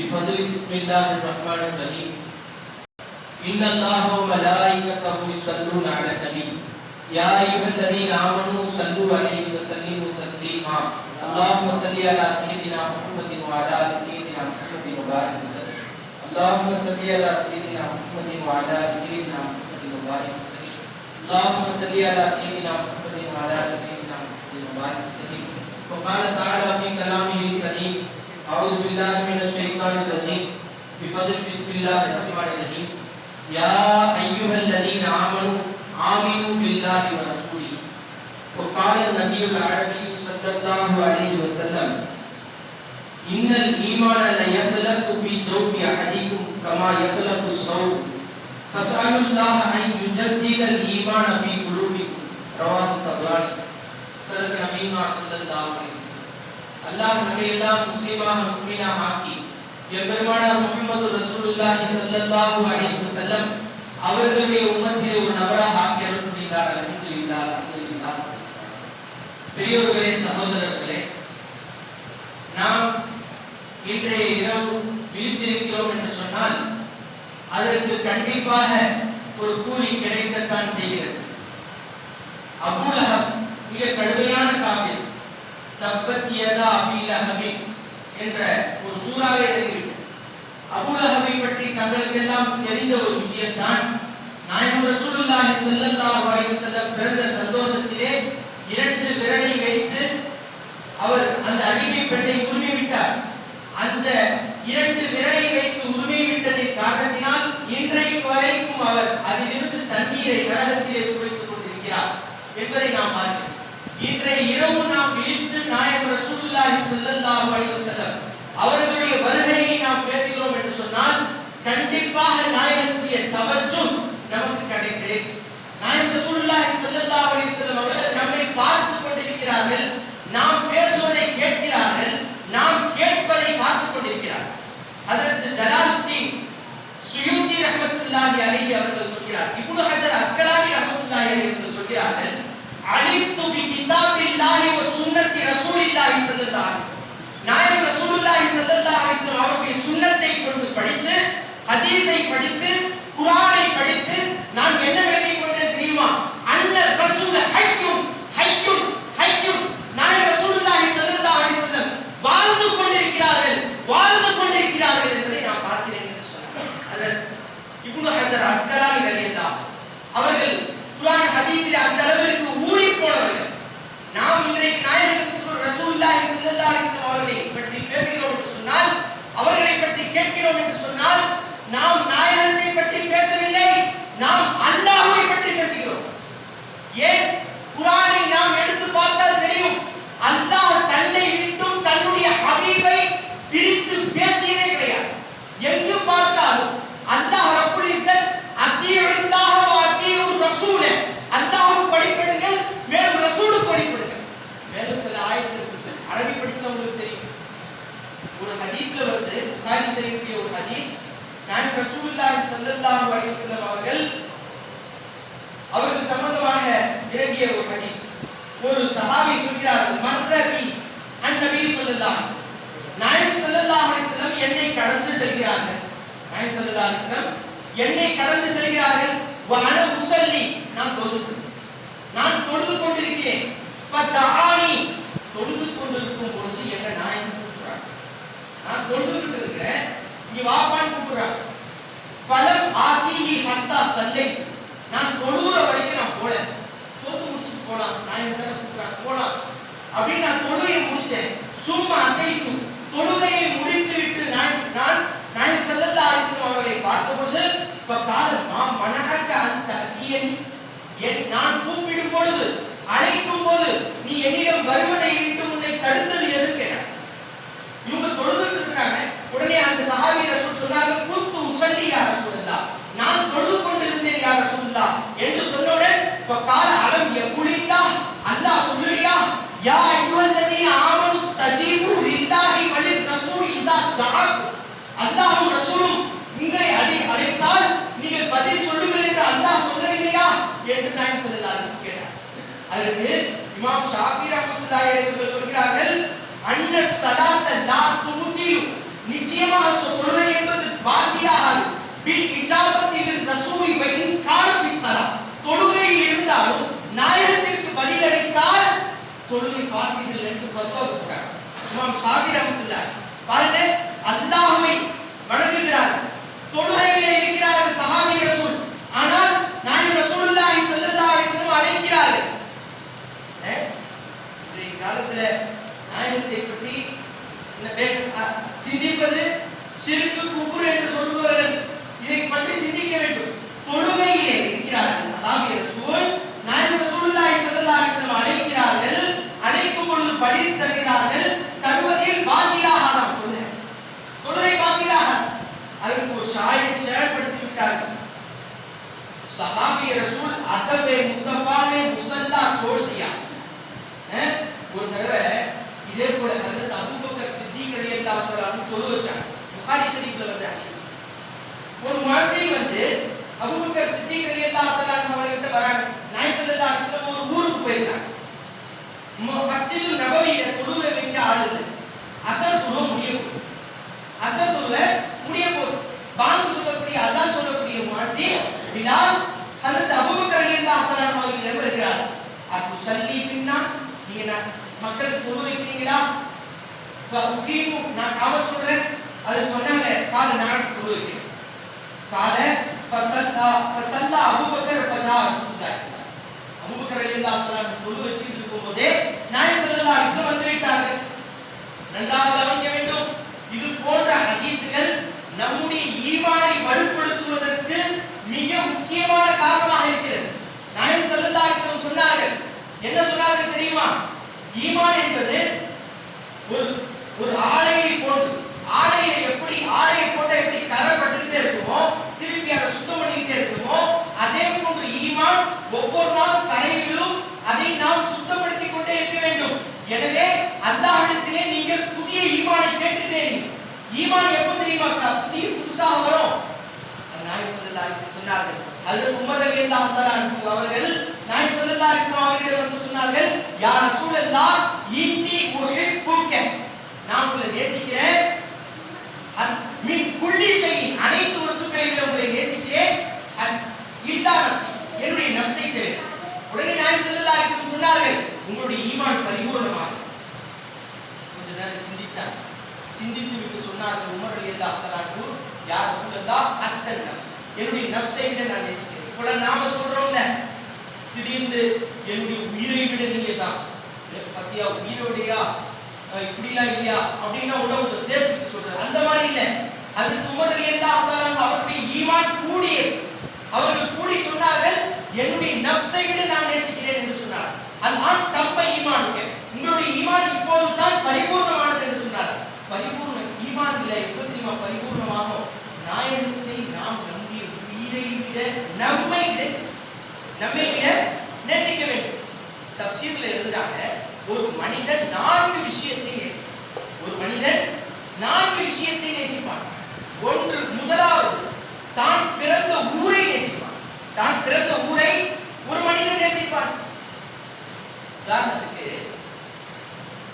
بفضل بسم الله الرحمن الرحيم إن الله وملائكته يصلون على النبي يا أيها الذين آمنوا صلوا عليه وسلموا تسليما اللهم صل على سيدنا محمد وعلى آل سيدنا محمد وبارك وسلم اللهم صل على سيدنا محمد وعلى آل سيدنا محمد وبارك وسلم اللهم صل على سيدنا محمد وعلى آل سيدنا محمد وبارك وسلم وقال تعالى في كلامه الكريم أعوذ بالله من الشيطان الرجيم. بفضل بسم الله الرحمن الرحيم. يا أيها الذين آمنوا آمنوا بالله ورسوله. وقال النبي العربي صلى الله عليه وسلم إن الإيمان ليخلق في جوف أحدكم كما يخلق الثوب فاسألوا الله أن يجدد الإيمان في قلوبكم. رواه الطبراني. صدق نبينا صلى الله عليه وسلم. அல்லாஹ் நம்மை எல்லாம் முஸ்லிமாக முக்மீனாக ஆக்கி எம்பெருமானார் முகமது ரசூலுல்லாஹி ஸல்லல்லாஹு அலைஹி வஸல்லம் அவர்களுடைய உம்மத்திலே ஒரு நபராக ஆக்கி அருள் புரிந்தார். அல்ஹம்துலில்லாஹ் அல்ஹம்துலில்லாஹ். பெரியவர்களே சகோதரர்களே நாம் இன்றைய இரவு விழித்திருக்கிறோம் என்று சொன்னால் அதற்கு கண்டிப்பாக ஒரு கூலி கிடைக்கத்தான் செய்கிறது. அபூலஹப் மிக கடுமையான காப்பில் தப்பத் யதா அபீ என்ற ஒரு சூறாவே எழுதிவிட்டு அபூலஹபை பற்றி தங்களுக்கெல்லாம் தெரிந்த ஒரு விஷயம்தான் நாயகம் ரசூலுல்லாஹி ஸல்லல்லாஹு அலைஹி வஸல்லம் பிறந்த சந்தோஷத்திலே இரண்டு விரலை வைத்து அவர் அந்த அடிமை பெண்ணை உரிமை விட்டார் அந்த இரண்டு விரலை வைத்து உரிமை விட்டதின் காரணத்தினால் இன்றைக்கு வரைக்கும் அவர் அதிலிருந்து தண்ணீரை நரகத்திலே சுவைத்துக் கொண்டிருக்கிறார் என்பதை நாம் பார்க்கிறோம். இன்றைய இரவு நாம் விழித்து நாயகம் ரசூலுல்லாஹி ஸல்லல்லாஹு அலைஹி வஸல்லம் அவர்களுடைய வருகையை நாம் பேசுகிறோம் என்று சொன்னால் கண்டிப்பாக நாயகத்துடைய தவஜும் நமக்கு கிடைக்கும் நாயகம் ரசூலுல்லாஹி ஸல்லல்லாஹு அலைஹி வஸல்லம் அவர்கள் நம்மை பார்த்து கொண்டிருக்கிறார்கள் நாம் பேசுவதை கேட்கிறார்கள் நாம் கேட்பதை பார்த்து கொண்டிருக்கிறார்கள் அதற்கு ஜலாலுத்தீன் சுயூத்தி ரஹமத்துல்லாஹி அலைஹி அவர்கள் சொல்கிறார் இப்னு ஹஜர் அஸ்கலானி ரஹமத்துல்லாஹி அலைஹி அவர்கள் சொல்கிறார்கள் அழித்து பி கிதாபில்லாஹி வ சுன்னத்தி ரசூலில்லாஹி ஸல்லல்லாஹு அலைஹி வஸல்லம். நாயகம் ரசூலுல்லாஹி ஸல்லல்லாஹு அலைஹி வஸல்லம் அவருடைய சுன்னத்தை கொண்டு படித்து ஹதீஸை படித்து குரான் படித்து நான் என்ன விளங்கி கொண்டேன் தெரியுமா அன்ன ரசூல ஹய்யுன் ஹய்யுன் ஹய்யுன் நாயகம் ரசூலுல்லாஹி ஸல்லல்லாஹு அலைஹி வஸல்லம் வாழ்ந்து கொண்டிருக்கிறார்கள் வாழ்ந்து கொண்டிருக்கிறார்கள் என்பதை நான் பார்க்கிறேன் என்று சொன்னார் அதற்கு இப்னு ஹஜர் அஸ்கலானி ரலியல்லாஹு அவர்கள் குர்ஆன் ஹதீஸில் அந்த அளவிற்கு ஊறி போனவர்கள் நாம் இன்றைக்கு நாயகம் ரசூலுல்லாஹி ஸல்லல்லாஹு அலைஹி வஸல்லம் அவர்களை பற்றி பேசுகிறோம் என்று சொன்னால் அவர்களை பற்றி கேட்கிறோம் என்று சொன்னால் நாம் நாயகத்தை பற்றி பேசவில்லை நாம் அல்லாஹ்வை பற்றி பேசுகிறோம் ஏன் குர்ஆனை நாம் எடுத்து பார்த்தால் தெரியும் அல்லாஹ் தன்னை விட்டும் தன்னுடைய ஹபீபை பிரித்து பேசியதே கிடையாது எங்கு பார்த்தாலும் அல்லாஹ் ரப்புல் இஸ்ஸத் அத்தீயுல்லாஹ் வ அத்தீயுர் ரசூல அல்லாஹ்வுக்கு வழிபடுங்கள் மேலும் ரசூலுக்கு வழிபடுங்கள் மேலும் சில ஆயத்து இருக்கு அரபி படிச்சவங்களுக்கு தெரியும் ஒரு ஹதீஸ்ல வந்து புகாரி ஷரீஃபுடைய ஒரு ஹதீஸ் நான் ரசூலுல்லாஹி ஸல்லல்லாஹு அலைஹி வஸல்லம் அவர்கள் அவர்கள் சம்பந்தமாக இறங்கிய ஒரு ஹதீஸ் ஒரு சஹாபி சொல்கிறார்கள் மர்ரபி அந்நபி ஸல்லல்லாஹு அலைஹி வஸல்லம் நாயகம் ஸல்லல்லாஹு அலைஹி வஸல்லம் என்னை கடந்து செல்கிறார்கள் நாயகம் ஸல்லல்லாஹு அலைஹி வஸல்லம் என்னை கடந்து செல்கிறார்கள். வ அன நான் தொழுது. நான் தொழுது கொண்டிருக்கிறேன். ஃபதஆனி தொழுது கொண்டிருக்கும் பொழுது என்ன நாயகம் கூப்பிடுறாங்க நான் தொழுதுகிட்டு இருக்கிறேன் இங்க வாப்பான்னு கூப்பிடுறாங்க பலம் ஆதிஹி ஹத்தா சல்லை நான் தொழுகிற வரைக்கும் நான் போல. தொழுது முடிச்சுட்டு போலாம். நான் என்ன கூப்பிடுறாங்க போலாம். அப்படின்னு நான் தொழுகையை முடிச்சேன். சும்மா அதைத்து தொழுகையை முடித்து விட்டு நான் நான் நான் செல்லல்லா அலிஸ்லம் அவர்களை பார்த்த பொழுது கால மா மனஹக்க அந்த அதியனி என் நான் கூப்பிடும் பொழுது அழைக்கும் போது நீ என்னிடம் வருவதை விட்டு உன்னை தடுத்தது எது கேட்டார் இவங்க தொழுதுட்டு இருக்கிறாங்க உடனே அந்த சஹாபி ரசூல் சொன்னாங்க குத்து உசல்லி நான் தொழுது கொண்டிருந்தேன் யார ரசூலுல்லாஹ். என்று சொன்னவுடன் கால அலம் யகுலில்லா அல்லாஹ் சொல்லலையா? யா அய்யுஹல்லதீன ஆமனு தஜீபு லில்லாஹி வலிர் ரசூல் இதா அல்லாஹ்வும் ரசூலும் உங்களை அடி அழைத்தால் நீங்கள் பதில் சொல்லுங்கள் என்று அல்லாஹ் சொல்லவில்லையா? என்று நான் சொல்லலாம் கேட்டார். அதற்கு இமாம் ஷாஃபி ரஹ்மத்துல்லாஹி அலைஹி சொல்கிறார்கள் அன்ன ஸலாத்த லா துமுதிலு நிச்சயமாக சொ- தொழுகை என்பது பாத்தியாகாது பில் இஜாபத்தில் ரசூலி வைன் காலத்தி சலா தொழுகையில் இருந்தாலும் நாயகத்திற்கு பதிலளித்தால் தொழுகை பாசிகள் என்று பத்துவா கொடுக்கிறார் இமாம் ஷாபி ரஹமத்துல்லா பாருங்க அல்லாஹுவை வணங்குகிறார். தொழுகையிலே இருக்கிறார்கள் சஹாபி ரசூல். ஆனால் நான் ரசூலுல்லாஹி ஸல்லல்லாஹு அலைஹி வஸல்லம் அழைக்கிறார்கள். அஹ், இன்றைய காலத்துல நாயகத்தை பற்றி சிந்திப்பது சிறுக்கு குபுர் என்று சொல்பவர்கள் இதை பற்றி சிந்திக்க வேண்டும். தொழுகையிலே இருக்கிறார்கள் சஹாபி ரசூல். நாயகம் ரசூலுல்லாஹி ஸல்லல்லாஹு அலைஹி வஸல்லம் அழைக்கிறார்கள் அழைக்கும் பொழுது படித்து தருகிறார்கள் தருவதில் பாத்திலாகாதாம் தொழுகை தொழுகை பாத்திலாகாது அதற்கு ஒரு ஷாயர் செயல்படுத்தி விட்டார்கள் सहाबी रसूल अदब मुस्तफा ने मुसल्ला छोड़ दिया हैं ஒரு தடவை இதே போல ஹஜரத் அபூபக்கர் சித்திக் ரலியல்லாஹு தஆலா அன்ஹு தொழு வச்சாங்க புகாரி ஷரீஃப்ல வந்த ஹதீஸ் ஒரு மனுஷி வந்து அபூபக்கர் சித்திக் ரலியல்லாஹு தஆலா அன்ஹு அவர்கிட்ட வராங்க நாயகம் ஸல்லல்லாஹு அலைஹி வஸல்லம் ஒரு ஊருக்கு போயிருக்காங்க ம- மஸ்ஜிதுல் நபவியில தொழுவை வைக்க ஆள் இல்லை அசர் தொழுவ முடிய போகுது அசர் தொழுவ முடிய போகுது பாங்கு சொல்லக்கூடிய அதான் சொல்லக்கூடிய முஅஸ்ஸி பிலால் ஹஜரத் அபூபக்கர் ரலியல்லாஹு தஆலா அவர்கள் வருகிறார். அது சல்லி பின்னா நீங்க நான் மக்களுக்கு தொழு வைக்கிறீங்களா? ஃப உகீமு நான் காவல் சொல்றேன். அது சொன்னாங்க கால நான் தொழு வைக்கிறேன். கால ஃபசல்லா ஃபசல்லா அபூபக்கர் ஃபஜா ரசூலுல்லாஹி அபூபக்கர் ரலியல்லாஹு தஆலா அன்ஹு தொழு வச்சிட்டு இருக்கும்போதே நாயகம் ஸல்லல்லாஹு அலைஹி வஸல்லம் வந்து விட்டார்கள். நன்றாக கவனிக்க வேண்டும். இது போன்ற ஹதீசுகள் நம்முடைய ஈமானை வலுப்படுத்துவதற்கு மிக முக்கியமான காரணமாக இருக்கிறது நாயம் ஸல்லல்லாஹு அலைஹி வஸல்லம் சொன்னார்கள் என்ன சொன்னார்கள் தெரியுமா? ஈமான் என்பது ஒரு ஒரு ஆடையை போன்று ஆடையில எப்படி ஆடையை போட்ட எப்படி கரை பட்டுக்கிட்டே இருக்குமோ திருப்பி அதை சுத்தம் பண்ணிக்கிட்டே இருக்குமோ அதே போன்று ஈமான் ஒவ்வொரு நாளும் கரை அதை நாம் சுத்தப்படுத்திக் கொண்டே இருக்க வேண்டும். எனவே அல்லாஹிடத்திலே நீங்கள் புதிய ஈமானை கேட்டுட்டே ஈமான் எப்போ தெரியுமா? அக்கா? புதிய புதுசாக வரும். அது சொன்னார்கள். ஹஜ்ரத் உமர் ரலியல்லாஹு அவர்கள் நாயகம் ஸல்லல்லாஹு அலைஹி வஸல்லம் அவர்களிடம் வந்து சொன்னார்கள் யா ரசூலல்லாஹ் இன்னி உஹிப்புக நான் உங்களை நேசிக்கிறேன். அன்- மின் குள்ளி ஷைஇன் அனைத்து வஸ்துக்களை விட உங்களை நேசிக்கிறேன். இல்லா நஃப்ஸி என்னுடைய நஃப்ஸை தவிர உடனே நாயகம் ஸல்லல்லாஹு அலைஹி வஸல்லம் சொன்னார்கள் உங்களுடைய ஈமான் பரிபூர்ணமாக கொஞ்ச நேரம் சிந்திச்சாங்க. சிந்தித்து விட்டு சொன்னார்கள் உமர் ரலியல்லாஹு தஆலா ரசூலல்லாஹ் அத்தல் நஃப்ஸ். என்னுடைய நஃப்ஸை விட நான் நேசிக்கிறேன். இப்போ நாம சொல்றோம்ல. திடீர்னு என்னுடைய உயிரை விட நீங்க தான் பத்தியா உயிரோடையா அஹ் இப்படிலாம் இல்லையா? அப்படின்னா உடம்பு சேர்த்து சொல்றது அந்த மாதிரி இல்ல. அது உமர் ரலியல்லாஹு அவருடைய ஈவான் கூடிய அவர்கள் கூடி சொன்னார்கள் என்னுடைய நப்சை விட நான் நேசிக்கிறேன் என்று சொன்னார். அதான் தப்ப ஈமானுக்கு உங்களுடைய ஈமான் இப்போது தான் பரிபூர்ணமானது என்று சொன்னார். பரிபூர்ண ஈமான் இல்லை. எப்ப தெரியுமா பரிபூர்ணமாகும்? நாயகத்தை நாம் நம்பிய உயிரை விட நம்மை விட நம்மை விட நேசிக்க வேண்டும் தப்சீர்ல எழுதுறாங்க ஒரு மனிதன் நான்கு விஷயத்தை நேசிப்பான் ஒரு மனிதன் நான்கு விஷயத்தை நேசிப்பான் ஒன்று முதலாவது தான் பிறந்த ஊரை நேசிப்பான் தான் பிறந்த ஊரை ஒரு மனிதன் நேசிப்பான் உதாரணத்துக்கு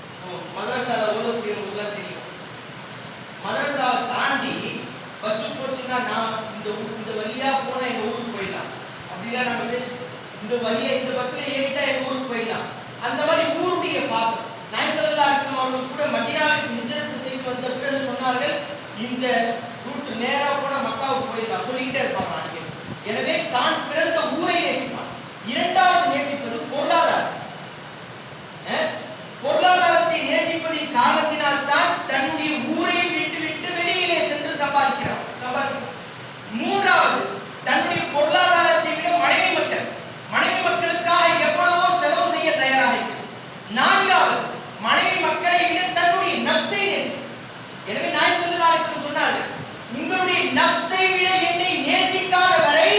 இப்போ மதரசால ஓதக்கூடியவங்களுக்குலாம் தெரியும் மதரசாவை தாண்டி பஸ் போச்சுன்னா நான் இந்த ஊ- இந்த வழியா போனா எங்க ஊருக்கு போயிடலாம் அப்படிலாம் நம்ம பேச இந்த வழியா இந்த பஸ்ல ஏறிட்டா எங்க ஊருக்கு போயிடலாம் அந்த மாதிரி ஊருடைய பாசம் நாயக்கல்லா அலிஸ்லாம் அவர்கள் கூட மதினாவுக்கு நிஜரத்து செய்து வந்த பிறகு சொன்னார்கள் இந்த ரூட் நேரா போனா மக்காவுக்கு போயிடலாம் சொல்லிக்கிட்டே இருப்பாங்க அடிக்கடி எனவே தான் பிறந்த ஊரை நேசிப்பான் இரண்டாவது நேசிப்பது பொருளாதாரம் அஹ், பொருளாதாரத்தை நேசிப்பதின் காரணத்தினால் தான் தன்னுடைய ஊரை விட்டு விட்டு வெளியிலே சென்று சம்பாதிக்கிறான் சம்பாதிக்கிறான் மூன்றாவது தன்னுடைய பொருளாதாரத்தை விட மனைவி மக்கள் மனைவி மக்களுக்காக எவ்வளவோ செலவு செய்ய தயாராக இருக்கிறது நான்காவது மனைவி மக்களை விட தன்னுடைய நப்சை நேசிக்கும் எனவே நாயகம் ஸல்லல்லாஹு அலைஹி வஸல்லம் சொன்னார்கள் உங்களுடைய நப்சை விட என்னை நேசிக்காத வரை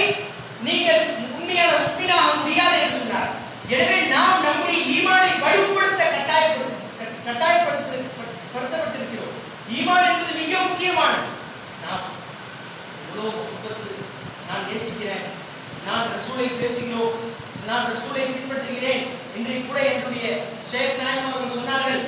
நீங்கள் உண்மையான முக்மீனாக முடியாது என்று சொன்னார் எனவே நாம் நம்முடைய ஈமானை வலுப்படுத்த கட்டாயப்படுத்த கட்டாயப்படுத்த படுத்தப்பட்டிருக்கிறோம் ஈமான் என்பது மிக முக்கியமானது நாம் எவ்வளோ முகத்து நான் நேசிக்கிறேன் நான் ரசூலை பேசுகிறோம் நான் ரசூலை பின்பற்றுகிறேன் இன்றைக்கு கூட என்னுடைய ஷேக் நாயம் அவர்கள் சொன்னார்கள்.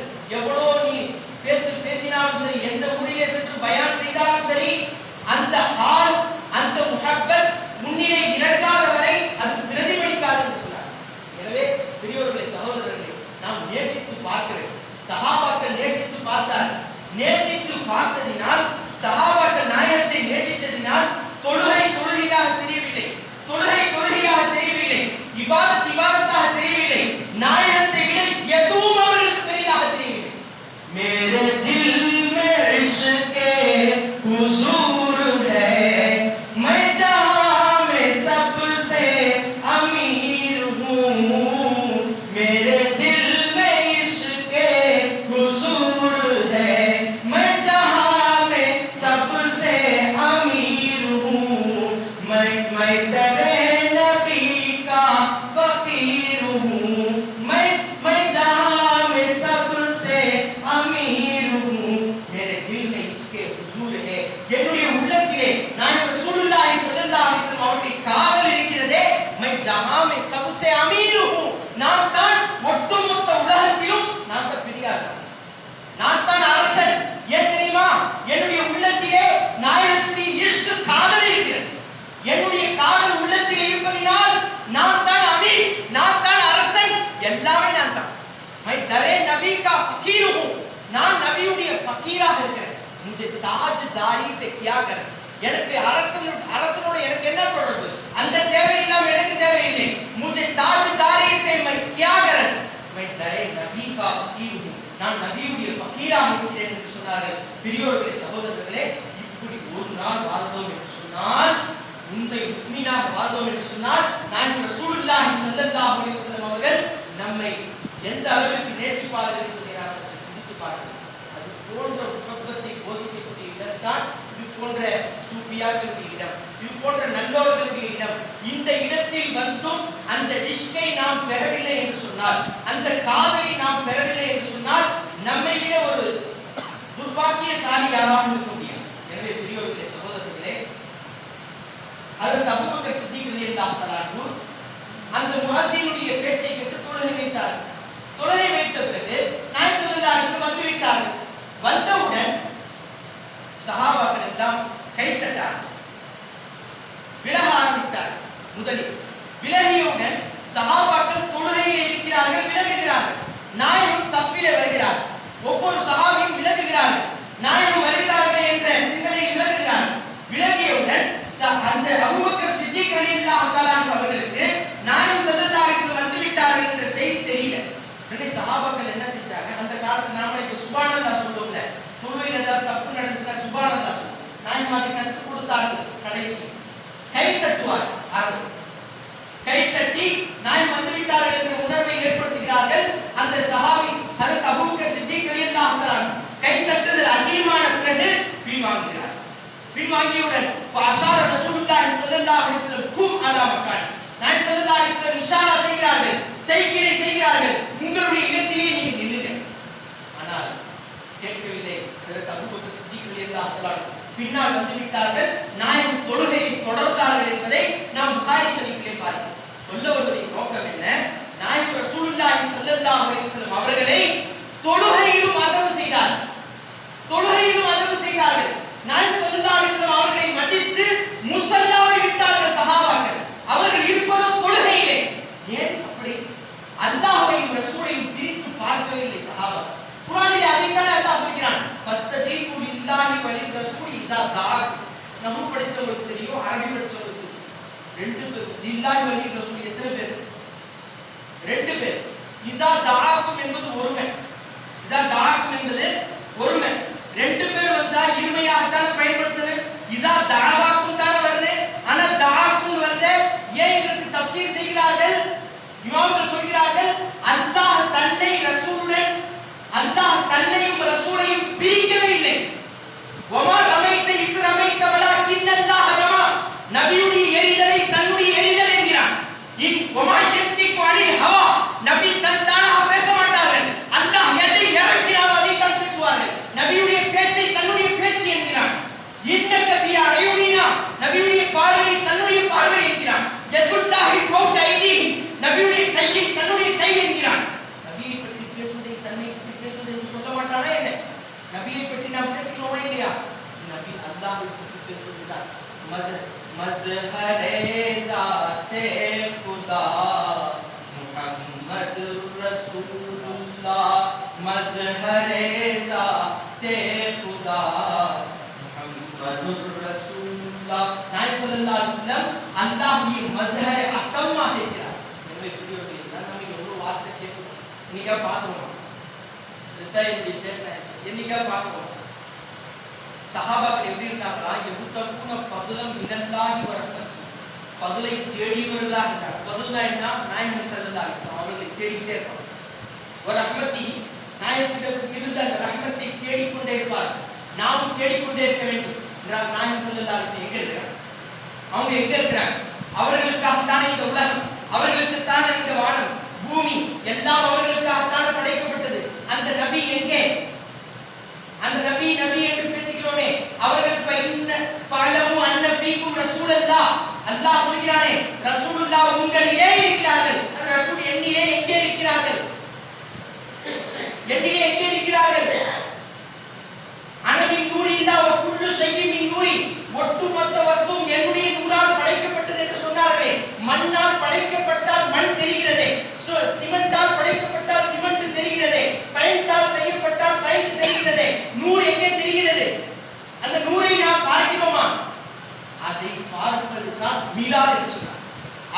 நான் நபியுடைய ஃபகீராக இருக்கிறேன் என்று சொன்னார்கள். பெரியோர்களே சகோதரர்களே இப்படி ஒரு நாள் வாழ்ந்தோம் என்று சொன்னால் உண்மை உண்மையாக வாழ்ந்தோம் என்று சொன்னால் நான் ரசூலுல்லாஹி ஸல்லல்லாஹு அலைஹி வஸல்லம் அவர்கள் நம்மை எந்த அளவிற்கு நேசிப்பார்கள் என்பதை நாம் சிந்தித்து பார்க்கிறோம் அது போன்ற முகப்பத்தை போதிக்கக்கூடிய இடம்தான் இது போன்ற சூஃபியாக்களுடைய இடம். இது போன்ற நல்லோர்களுக்கு இடம். இந்த இடத்தில் வந்தும் அந்த இஷ்கை நாம் பெறவில்லை என்று சொன்னால் அந்த காதலை நாம் பெறவில்லை என்று சொன்னால் நம்மை விட ஒரு துர்பாக்கியசாலி யாராலும் இருக்க முடியும் எனவே பெரியோர்களே சகோதரர்களே அதற்கு அபூபக்கர் சித்திக் ரலியல்லாஹு அந்த முஅஸ்ஸினுடைய பேச்சை கேட்டு தொழுகை வைத்தார். தொழுகை வைத்த பிறகு நாயகம் ஸல்லல்லாஹு வந்து வந்தவுடன் சகாபாக்கள் எல்லாம் முதலில் விலகியவுடன் சகாபாக்கள் தொழுகையில் இருக்கிறார்கள் விலகுகிறார்கள். நாயகம் சப்பிலே வருகிறார். ஒவ்வொரு சகாபியும் விலகுகிறார்கள். நாயகம் வருகிறார்கள் என்ற சிந்தனை விலகுகிறார்கள் விலகியவுடன் ச- அந்த அபூபக்கர் சித்திக் ரலியல்லாஹு தஆலா அவர்களுக்கு நாயகம் ஸல்லல்லாஹு அலைஹி வஸல்லம் வந்து விட்டார்கள் என்ற செய்தி தெரியல. உடனே சஹாபாக்கள் என்ன செஞ்சாங்க? அந்த காலத்துல நாம இப்ப சுபானல்லாஹ் சொல்லுவோம்ல தொழுகையில் ஏதாவது தப்பு நடந்துச்சுன்னா சுபானல்லாஹ் சொல்லுவோம் நாயகம் அதை கற்றுக் கொடுத்தார்கள் கடைசி கை தட்டுவார் ஆரம்பத்தில் கை தட்டி நாய் வந்துவிட்டார்கள் என்ற உணர்வை ஏற்படுத்துகிறார்கள். அந்த சஹாபி அதற்கு அபூக்க சித்திக் ரலியல்லாஹு தஆலா அன்ஹு அதிகமான பிறகு பின்வாங்குகிறார் பின்வாங்கியவுடன் அசார ரசூலுல்லாஹி ஸல்லல்லாஹு அலைஹி வஸல்லம் கும் அலா மக்கான். நாய் ஸல்லல்லாஹு அலைஹி வஸல்லம் இஷாரா செய்கிறார்கள். செய்கிறே செய்கிறார்கள். உங்களுடைய இடத்திலே நீங்கள் நில்லுங்கள். ஆனால் கேட்கவில்லை. அதற்கு அபூக்க சித்திக் ரலியல்லாஹு தான் பின்னால் வந்து நாயின் தொழுகையை தொடர்ந்தார்கள் என்பதை நாம் புகாரி ஷரீஃபிலே பார்க்கிறோம் சொல்ல வருவதின் நோக்கம் என்ன நாயக் ரசூலுல்லாஹி ஸல்லல்லாஹு அலைஹி வஸல்லம் அவர்களை தொழுகையிலும் அதவு செய்தார். தொழுகையிலும் அதவு செய்தார்கள். நாயக் ஸல்லல்லாஹு அலைஹி வஸல்லம் அவர்களை மதித்து முஸல்லாவை விட்டார்கள் சஹாபாக்கள். அவர்கள் இருப்பதோ தொழுகையிலே. ஏன் அப்படி? அல்லாஹ்வையும் ரசூலையும் பிரித்து பார்க்கவே இல்லை சஹாபா. குர்ஆனிலே அதைத்தான் அல்லாஹ் சொல்கிறான். ஃபஸ்தஜீபு லில்லாஹி வலிர் ரசூலி இதா தாக் நம்ம படிச்சவங்களுக்கு தெரியும் அரபி படிச்சவங்களுக்கு ரெண்டு பேர். லில்லாஹி வலி ரசூல் எத்தனை பேர்? ரெண்டு பேர். இதா தாக்கும் என்பது ஒருமை இதா தாக்கும் என்பது ஒருமை ரெண்டு பேர் வந்தா இருமையாகத்தான் பயன்படுத்தணும் இதா தாவாக்கும் தானே வருது ஆனா தாக்கும் வருது ஏன் இதற்கு தப்சீர் செய்கிறார்கள் இமாம்கள் சொல்கிறார்கள் அல்லாஹ் தன்னை ரசூலுடன் அல்லாஹ் தன்னையும் ரசூலையும் பிரிக்கவே இல்லை ஒமா ரமைத்த இஸ் ரமைத்த வலாக்கின் அல்லாஹ் ரமா நபியுடைய எரிதலை தன்னுடைய எரிதல் என்கிறான் இன் ஒமா யத்திக்கு அனில் ஹவா நபி தன் தானாக பேச மாட்டார்கள் அல்லாஹ் எதை இறக்கினாரோ அதை தான் பேசுவார்கள் நபியுடைய பேச்சை தன்னுடைய பேச்சு என்கிறான் இன்னக்க பி அயுனினா நபியுடைய பார்வை தன்னுடைய பார்வை என்கிறான் யதுல்லாஹி ஃபௌக ஐதீஹி நபியுடைய கையை தன்னுடைய கை என்கிறான் நபியை பற்றி பேசுவதை தன்னை பற்றி பேசுவதை என்று சொல்ல மாட்டானா என்ன நபியை பற்றி நாம் பேசுகிறோமா இல்லையா என்று சொல்கிறார் மஸ் மஸ்ஹரே ஸாத்தே குதா முஹம்மது ரசூலுல்லாஹ் மஸ்ஹரே ஸாத்தே குதா முஹம்மதுர் ரசூலுல்லாஹ் நாயகம் ஸல்லல்லாஹு அலைஹி வஸல்லம் அல்லாஹ்வுடைய மஸ்ஹரை அத்தமாக இருக்கிறார் எனவே பெரியவர்களே நான் நமக்கு எவ்வளவு வார்த்தை கேட்கும் இன்னைக்கா பார்க்கணும் இதுதான் என்னுடைய ஸ்டேட்மெண்ட் என்னைக்கா பார்க்கணும் சஹாபாக்கள் எப்படி இருந்தாங்களா எபுத்தகுன ஃபதுலம் மினல்லாஹி வ ரஹ்மத்தி ஃபதுலை தேடியவர்களாக இருந்தார் ஃபதுல்னா என்ன? நாயகம் ஸல்லல்லாஹு அலைஹி அவர்களை தேடிட்டே இருப்பாங்க. ஒரு ரஹ்மத்தி நாயகத்திடம் இருந்த அந்த ரஹ்மத்தை தேடிக்கொண்டே இருப்பார். நாம் தேடிக்கொண்டே இருக்க வேண்டும். என்றால் நாயகம் ஸல்லல்லாஹு அலைஹி எங்க இருக்கிறார்? அவங்க எங்க இருக்கிறாங்க? அவர்களுக்காகத்தானே இந்த உலகம் அவர்களுக்குத்தானே இந்த வானம் பூமி எல்லாம் அவர்களுக்காகத்தானே படைக்கப்பட்டது அந்த நபி எங்கே அந்த நபி நபி என்று பேசுகிறோமே அவர்கள் பைன்ன பழமு அன்ன பீக்கும் ரசூலல்லா அல்லாஹ் சொல்கிறானே ரசூலுல்லா உங்களிலே இருக்கிறார்கள் அந்த ரசூல் என்னிலே எங்கே இருக்கிறார்கள் என்னிலே எங்கே இருக்கிறார்கள் அனவின் நூறி இல்லா ஒரு குள்ளு செய்யும் நூறி ஒட்டுமொத்த வஸ்துவும் என்னுடைய நூறால் படைக்கப்பட்டது என்று சொன்னார்களே. மண்ணால் படைக்கப்பட்டால் மண் தெரிகிறதே. சிமெண்டால் படைக்கப்பட்டால் சிமெண்ட் தெரிகிறதே. பெயிண்டால் செய்யப்பட்டால் பெயிண்ட் தெரிகிறதே. நூறு எங்கே தெரிகிறது? அந்த நூறை நாம் பார்க்கிறோமா? அதை பார்ப்பது தான் மிலாத் என்று சொன்னார்.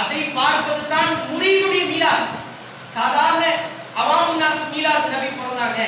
அதை பார்ப்பது தான் முரீதுடைய மிலா சாதாரண அவாம் நாஸ் மீலாத் நபி பிறந்தாங்க.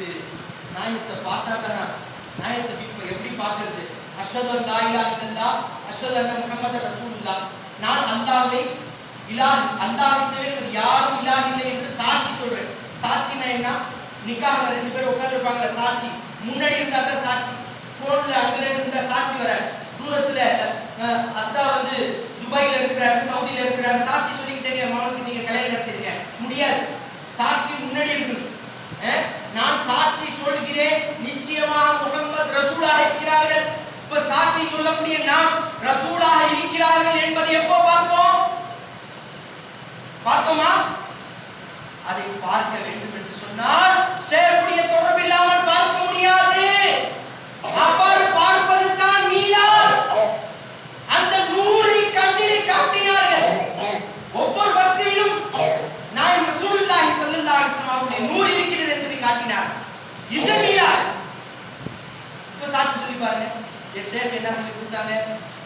இது நாயத்தை பார்த்தா தானா நாயத்தை இப்ப எப்படி பார்க்கறது? அஸ்வதன் லாயிலா லா அஸ்வதன் முகமது ரசூல்லா நான் அல்லாஹ்வை இலா அல்லாஹ்வை தவிர யாரும் இலா இல்லை என்று சாட்சி சொல்றேன். சாட்சினா என்ன? நிக்காவில் ரெண்டு பேரும் உட்கார்ந்திருப்பாங்க சாட்சி. முன்னாடி இருந்தா தான் சாட்சி. போன்ல அங்க இருந்தா சாட்சி வர தூரத்துல அத்தா வந்து துபாயில இருக்கிறாரு சவுதியில இருக்கிறாரு. சாட்சி சொல்லிக்கிட்டே என் மகனுக்கு நீங்க கல்யாணம் நடத்திருக்க முடியாது. சாட்சி முன்னாடி இருக்கணும். அஹ், நான் சாட்சி சொல்கிறேன். நிச்சயமாக முகமது ரசூலாக இருக்கிறார்கள். இப்ப சாட்சி சொல்லக்கூடிய நாம் ரசூலாக இருக்கிறார்கள் என்பதை எப்போ பார்த்தோம்? பார்த்தோமா? அதை பார்க்க வேண்டும் என்று சொன்னால் ஷேஃபுடைய தொடர்பு இல்லாமல் பார்க்க முடியாது அவர் பார்ப்பது தான் மீலாத் அந்த நூறை கண்ணிலே காட்டினார்கள் ஒவ்வொரு வஸ்துவிலும் நான் ரசூலுல்லாஹி ஸல்லல்லாஹு அலைஹி வஸல்லம் அவருடைய நூறு இருக்கிறது என்பதை காட்டினார் இது மீலாத் இப்ப சாட்சி சொல்லி பாருங்க ஷேஃப் என்ன சொல்லி கொடுத்தாங்க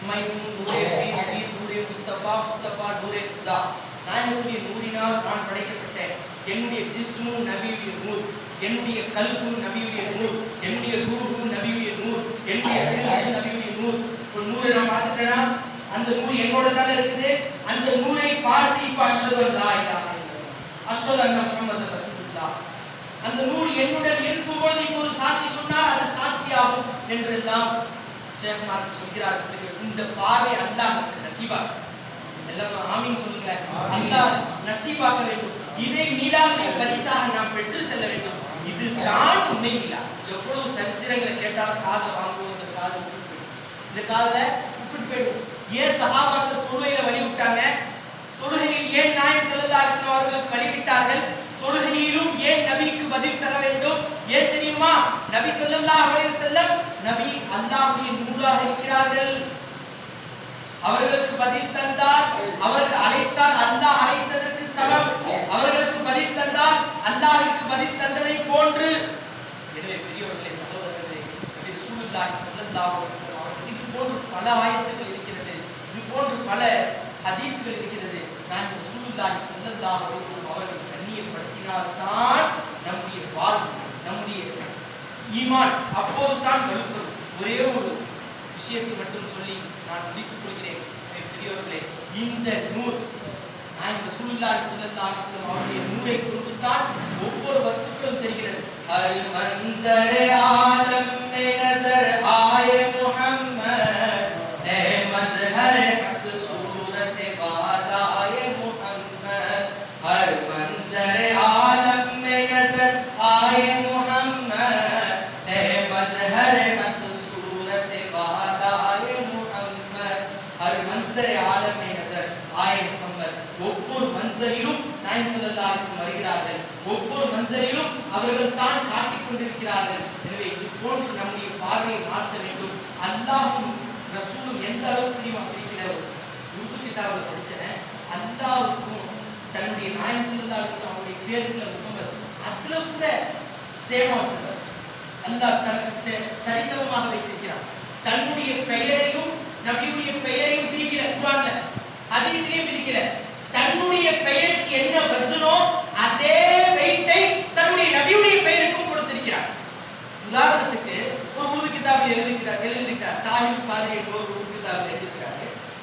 மைமூன் நூரே பீர் நூரே முஸ்தபா முஸ்தபா நூரே குதா நாயகத்துடைய நூறினால் நான் படைக்கப்பட்டேன் என்னுடைய ஜிஸ்மு நபியுடைய நூர் என்னுடைய கல்பு நபியுடைய நூர் என்னுடைய ரூஹு நபியுடைய நூர் என்னுடைய நபியுடைய நூர் ஒரு நூரை நான் பார்த்துட்டேனா? அந்த நூறு என்னோட தானே இருக்குது? அந்த நூரை பார்த்து இப்ப அஷ்ஹது அன் லா இலாஹா இல்லல்லாஹ். அஷ்ஹது அன்ன முஹம்மது ரசூலுல்லாஹ். அந்த நூறு என்னுடன் இருக்கும் பொழுது இப்போது சாட்சி சொன்னால் அது சாட்சியாகும் என்றெல்லாம் சேகமார் சொல்கிறார்கள் இந்த பார்வை அல்லாஹ் நமக்கு நசீபாக்கி நசீபா எல்லாம் ஆமீன் சொல்லுங்க அல்லாஹ் நசீபாக்க வேண்டும். இதை மீளாமை பரிசாக நாம் பெற்று செல்ல வேண்டும். இதுதான் உண்மை மீளா எவ்வளவு சரித்திரங்களை கேட்டாலும் காதை வாங்குவோம். இந்த காது. இந்த காதுல விட்டுட்டு போயிடும். ஏன் சஹாபாக்கள் தொழுகையில வழி விட்டாங்க தொழுகையில் ஏன் நாயம் அலைஹி வஸல்லம் அவர்களுக்கு வழிவிட்டார்கள் தொழுகையிலும் ஏன் நபிக்கு பதில் தர வேண்டும்? தெரியுமா? நபி ஸல்லல்லாஹு அலைஹி வஸல்லம் நபி அல்லாஹ்வுடைய நூலாக இருக்கிறார்கள். அவர்களுக்கு பதில் தந்தார் அவர்கள் அழைத்தால் அல்லாஹ் அழைத்ததற்கு சமம். அவர்களுக்கு பதில் தந்தால் அல்லாஹ்விற்கு பதில் தந்ததை போன்று. எனவே பெரியவர்களே சகோதரர்களே நபி ரசூலுல்லாஹி ஸல்லல்லாஹு அலைஹி வஸல்லம் இது போன்று பல ஆயத்துகள் இருக்கிறது. இது போன்று பல ஹதீஸ்கள் இருக்கிறது. நான் ரசூலுல்லாஹி ஸல்லல்லாஹு அலைஹி வஸல்லம் அவர்கள் கண்ணியப்படுத்தினால்தான் நம்முடைய வாழ்வு நம்முடைய ஈமான் அப்போதுதான் வலுப்பது ஒரே ஒரு விஷயத்தை மட்டும் சொல்லி நான் முடித்துக் கொள்கிறேன். பெரியவர்களே இந்த நூல் நான் இந்த சூழ்நிலை அலைஹி வஸல்லம் அவருடைய நூலை கொண்டுதான் ஒவ்வொரு வஸ்துக்களும் தெரிகிறது. நம்முடைய பார்வையை மாற்ற வேண்டும். அல்லாஹும் ரசூலும் எந்த அளவுக்கு தெரியுமா பிரிக்கிற உருது கிதாபில் படிச்சேன் அல்லாவுக்கும் தன்னுடைய நாயன் ஸல்லல்லாஹு அலைஹி அவருடைய பேருக்குள்ள முகமது அதுல கூட சேமா வச்சிருக்கார். அல்லாஹ் தனக்கு சரிசமமாக வைத்திருக்கிறார் தன்னுடைய பெயரையும் நபியுடைய பெயரையும் பிரிக்கிற குரான்ல அதிசயம் பிரிக்கிற தன்னுடைய பெயருக்கு என்ன வசனோ அதே வெயிட்டை தன்னுடைய நபியுடைய பெயருக்கும் கொடுத்திருக்கிறார். உதாரணத்துக்கு கிதாபில் எழுதிக்கிறார் எழுதியிருக்கிறார் தாயும் பாதிரி என்ற ஒரு உருது கிதாபில்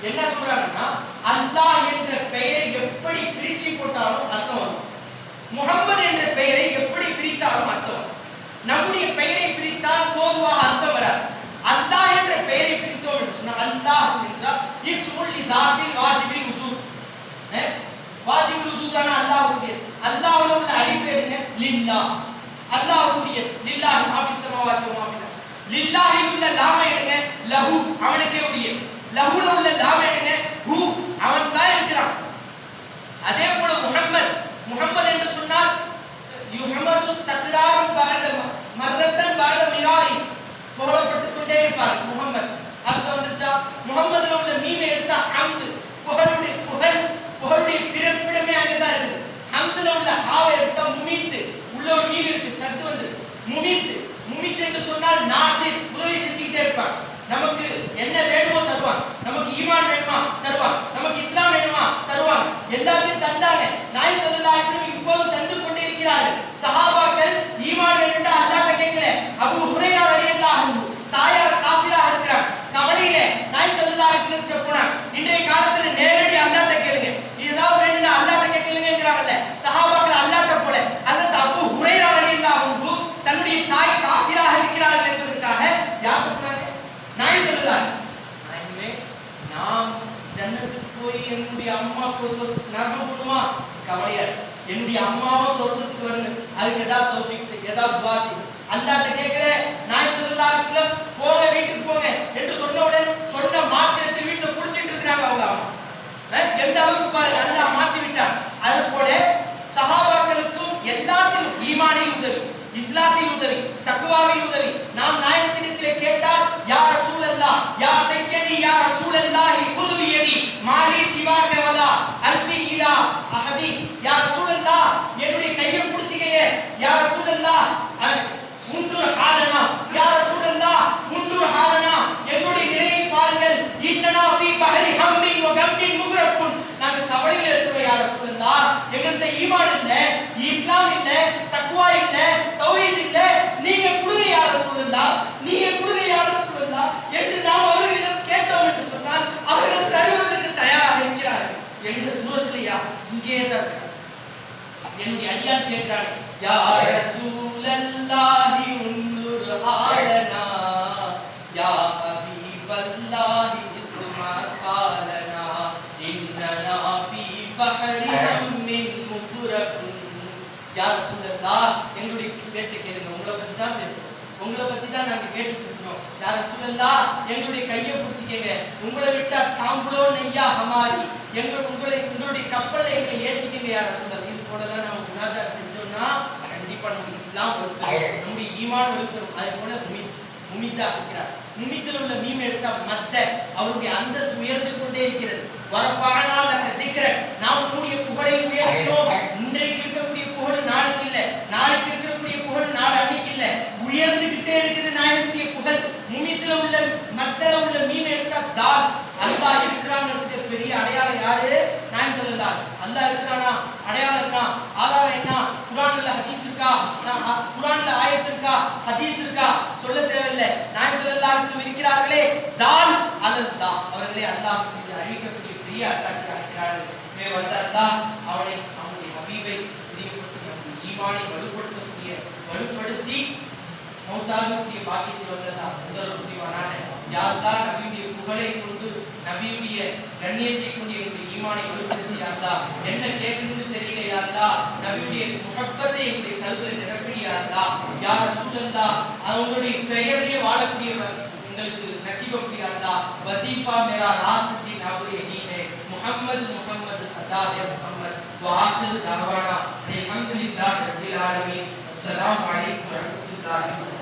என்ன சொல்றாங்கன்னா அல்லாஹ் என்ற பெயரை எப்படி பிரிச்சு போட்டாலும் அர்த்தம் வரும். முகமது என்ற பெயரை எப்படி பிரித்தாலும் அர்த்தம் வரும். நம்முடைய பெயரை பிரித்தால் போதுவாக அர்த்தம் வராது. அல்லாஹ் என்ற பெயரை பிரித்தோம் என்று சொன்னால் அல்லாஹ் என்றால் இஸ்முல் இசாத்தில் வாஜிபில் உஜூத். அஹ், வாஜிபுல் உஜூதான அல்லாஹ்வுடைய அல்லாஹ்வுல உள்ள அலிஃப் எடுங்க. லில்லா அல்லாஹ்வுடைய லில்லாஹி மாஃபி மாபி வ மாபி லில்லாஹி உள்ள லாம எடுங்க லஹு அவனுக்கே உரிய லஹுல உள்ள லாம எடுங்க ஹு அவன் தான் இருக்கிறான். அதே போல முஹம்மத் முஹம்மது என்று சொன்னால் யுஹமது தக்ராரம் பாரத மர்ரத்தன் பாரத மிராரி. புகழப்பட்டுக் கொண்டே இருப்பார் முகம்மது அர்த்தம் வந்துச்சா முகம்மதுல உள்ள மீமை எடுத்தா ஹம்து. புகழுடைய புகழ் புகழுடைய பிறப்பிடமே அங்கதான் இருக்குது. ஹம்துல உள்ள ஹாவை எடுத்தா முமீத்து. உள்ள ஒரு மீன் இருக்கு சத்து வந்து முமீத்து. முமீத் என்று சொன்னால் நாசிர் உதவி செஞ்சுக்கிட்டே இருப்பான் நமக்கு என்ன வேணுமோ தருவான் நமக்கு ஈமான் வேணுமா? தருவான் நமக்கு இஸ்லாம் வேணுமா? தருவான் எல்லாத்தையும் தந்தாங்க. நாய் சொல்லலாம் இப்போதும் தந்து கொண்டு இருக்கிறார்கள் சஹாபாக்கள் ஈமான் வேணும்னு அல்லாஹ்ட்ட கேட்கல அபூ ஹுரைரா ரலியல்லாஹு அன்ஹு தாயார் காபிராக இருக்கிறார் கவலையில நாய் சொல்லலாசனத்துக்கு போனான் இன்றைய காலத்துல நேரடி அல்லாஹ்ட்ட கேளுங்க இதுதான் வேணும்னு அல்லாஹ்ட்ட கேட்கலங்கிறாங்கல்ல சஹாபாக்கள் அல்லாஹ்ட்ட போல அல்லது அபூ ஹுரைரா ரலியல்லாஹு அன்ஹு தன்னுடைய தாய் காபிராக இருக்கிறார்கள் என்பதற்காக யார்கிட்ட போனாங்க நாய் சொல்லலாம் நான் இனிமே நாம் ஜன்னத்துக்கு போய் என்னுடைய அம்மாவுக்கு சொல் என்னுடைய அம்மாவும் சொர்க்கத்துக்கு வரணும் அதுக்கு ஏதாவது தௌஃபீக் எதா துவாசி. அல்லாட்ட கேட்கல நாய் சொல்லலாம் சிலர் போங்க வீட்டுக்கு போங்க என்று சொன்னவுடன் சொன்ன மாத்திரத்தை வீட்டுல புடிச்சிட்டு இருக்கிறாங்க அவங்க அம்மா. எந்த அளவுக்கு பாருங்க அல்லாஹ் மாத்தி விட்டான். அது போல சகாபாக்களுக்கும் எல்லாத்திலும் ஈமானில் உதவி இஸ்லாத்தில் உதவி தக்குவாவில் உதவி. நாம் நாயகத்தின் கேட்டால் யா ரசூலல்லாஹ் யா சையதி யா ரசூலல்லாஹி குது பியதி மாலி சிவாக்க வலா அல்பி இலா அஹதி யா ரசூலல்லாஹ் என்னுடைய கையை பிடிச்சிக்கையே யா ரசூலல்லாஹ் அஹ், உந்துர் ஹாலனா யா ரசூலல்லாஹ் உந்துர் ஹாலனா என்னுடைய நிலையை பாருங்கள் இன்னனா ஃபீ பஹரி ஹம்மின் வ கம்மின் முக்ரகுன் நாங்க கவலையில இருக்கிறோம் யா ரசூலல்லாஹ் எங்கள்ட்ட ஈமான் இல்ல இஸ்லாம் இல்ல தக்வா இல்ல தௌஹீத் இல்ல நீங்க குடுங்க யார சொல்லுங்களா? நீங்க குடுங்க யார சொல்லுங்களா? என்று நாம் அவர்களிடம் கேட்டோம் தருவதற்கு தயாராக இருக்கிறார்கள். எங்க தூரத்தில் யா? இங்கே யார சூழல்லாஹி உன்னுரு ஆலனா யா ஹபீபல்லாஹி இஸ்மா காலனா இன்னனா பீ யார் சொல்லலா எங்களுடைய பேச்சை கேளுங்க. உங்களை பத்தி தான் பேசுவோம் உங்களை பத்தி தான் நாங்க கேட்டுட்டு இருக்கிறோம் யார சொல்லலா எங்களுடைய கையை பிடிச்சிக்கங்க. உங்களை விட்டா தாம்புலோ நெய்யா ஹமாரி. எங்க உங்களை உங்களுடைய கப்பல்ல எங்களை ஏத்திக்கங்க யார சொல்லலாம் இது போலலாம் நம்ம முன்னாடி செஞ்சோம்னா கண்டிப்பா நம்ம இஸ்லாம் ஒழுக்கணும். நம்முடைய ஈமான் ஒழுக்கணும். அது போல முமித் உமித்தா இருக்கிறார். உமித்தில் உள்ள மீம் எடுத்தா மத்த அவருடைய அந்தஸ்து உயர்ந்து கொண்டே இருக்கிறது. வரப்பானா லக்க சீக்கிரம் நாம் உன்னுடைய புகழை உயர்த்தினோம் இன்றைக்கு இருக்க புகழ் நாளைக்கு இல்ல நாளைக்கு இருக்கக்கூடிய புகழ் நாளை அன்னைக்கு இல்ல உயர்ந்துகிட்டே இருக்குது நாயகத்துடைய புகழ். முமித்துல உள்ள மத்தல உள்ள மீன் எடுத்தா தால் அல்லாஹ் இருக்கிறாங்கிறதுக்கு பெரிய அடையாளம் யாரு? நான் சொல்லலா அல்லாஹ் இருக்கிறானா? அடையாளம் என்ன? ஆதாரம் என்ன? குரான்ல ஹதீஸ் இருக்கா? குரான்ல ஆயத்து இருக்கா? ஹதீஸ் இருக்கா? சொல்ல தேவையில்லை. நான் சொல்லலா இருக்கிறார்களே. தால் அல்லது தான் அவர்களே அல்லாஹ் அறிவிக்கக்கூடிய பெரிய அத்தாட்சியாக இருக்கிறார்கள். மே வந்த அல்லாஹ் மௌத்தாகக்கூடிய பாக்கியத்தில் வந்ததான் முதல் புரிவானான யாருதா நபியுடைய புகழை கொண்டு நபியுடைய கண்ணியத்தை கொண்டு எங்களுடைய ஈமானை வலுப்படுத்தி யாருதா என்ன கேட்கணும்னு தெரியல யாருதா நபியுடைய முகப்பத்தை எங்களுடைய கல்வியில் நிரப்படி யாருதா யார சூழந்தா அவங்களுடைய பெயரிலே வாழக்கூடியவர் எங்களுக்கு நசிபப்படுகிறார்களா வசீஃபா மேரா ராத்தி நபர் எடீனே முகம்மது முகம்மது சதாலே முகம்மது. வாஹிர் தரவானா. அல்ஹம்துலில்லாஹ் ரபில் ஆலமீன். அஸ்ஸலாமு அலைக்கும் வரஹ்மத்துல்லாஹி வ